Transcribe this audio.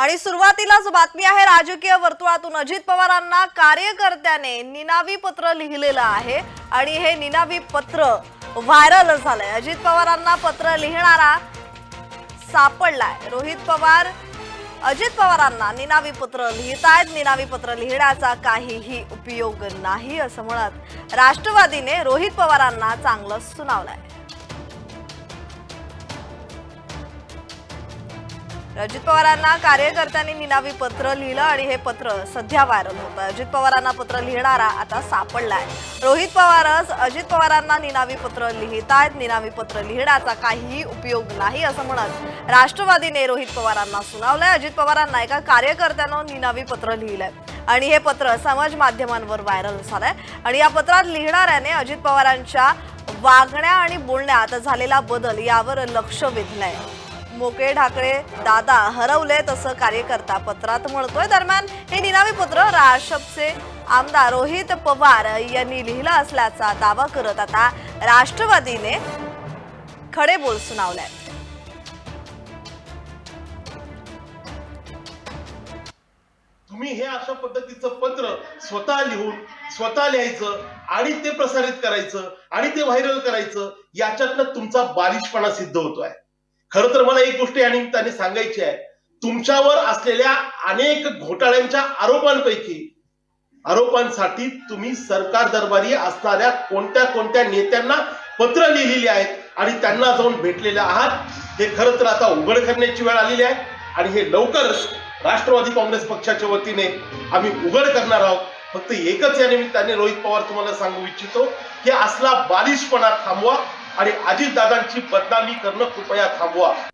आणि सुरुवातीलाच बातमी आहे राजकीय वर्तुळातून अजित पवारांना कार्यकर्त्याने निनावी पत्र लिहिलेलं आहे आणि हे निनावी पत्र व्हायरल झालंय. अजित पवारांना पत्र लिहिणारा सापडलाय. रोहित पवार अजित पवारांना निनावी पत्र लिहितायत. निनावी पत्र लिहिण्याचा काहीही उपयोग नाही असं म्हणत राष्ट्रवादीने रोहित पवारांना चांगलं सुनावलंय. अजित पवारांना कार्यकर्त्यांनी निनावी पत्र लिहिलं आणि हे पत्र सध्या व्हायरल होत. अजित पवारांना पत्र लिहिणारा आता सापडलाय. रोहित पवारच अजित पवारांना निनावी पत्र लिहितायत. निनावी पत्र लिहिण्याचा काहीही उपयोग नाही असं म्हणत राष्ट्रवादीने रोहित पवारांना सुनावलंय. अजित पवारांना एका कार्यकर्त्यानं निनावी पत्र लिहिलंय. आणि हे पत्र समाज माध्यमांवर व्हायरल झालंय. आणि या पत्रात लिहिणाऱ्याने अजित पवारांच्या वागण्या आणि बोलण्यात झालेला बदल यावर लक्ष वेधलंय. मोके ढाकळे दादा हरवले तसं कार्यकर्ता पत्रात म्हणतोय. दरम्यान हे निनावी पत्र राशपचे आमदार रोहित पवार यांनी लिहिलं असल्याचा दावा करत आता राष्ट्रवादीने खडे बोल सुनावलाय तुम्ही हे अशा पद्धतीचं पत्र स्वतः लिहून स्वतः लिहायचं आणि ते प्रसारित करायचं आणि ते व्हायरल करायचं याच्यातनं तुमचा बालिशपणा सिद्ध होतोय. खरं तर मला एक गोष्ट या निमित्ताने सांगायची आहे. तुमच्यावर असलेल्या अनेक घोटाळ्यांच्या आरोपांपैकी आरोपांसाठी तुम्ही सरकार दरबारी असणाऱ्या कोणत्या कोणत्या नेत्यांना पत्र लिहिलेली आहेत आणि त्यांना जाऊन भेटलेले आहात हे खरं तर आता उघड करण्याची वेळ आलेली आहे. आणि हे लवकरच राष्ट्रवादी काँग्रेस पक्षाच्या वतीने आम्ही उघड करणार आहोत. फक्त एकच या निमित्ताने रोहित पवार तुम्हाला सांगू इच्छितो की असला बालिशपणा थांबवा. आणि अजितदादांची बदनामी करणं कृपया थांबवा.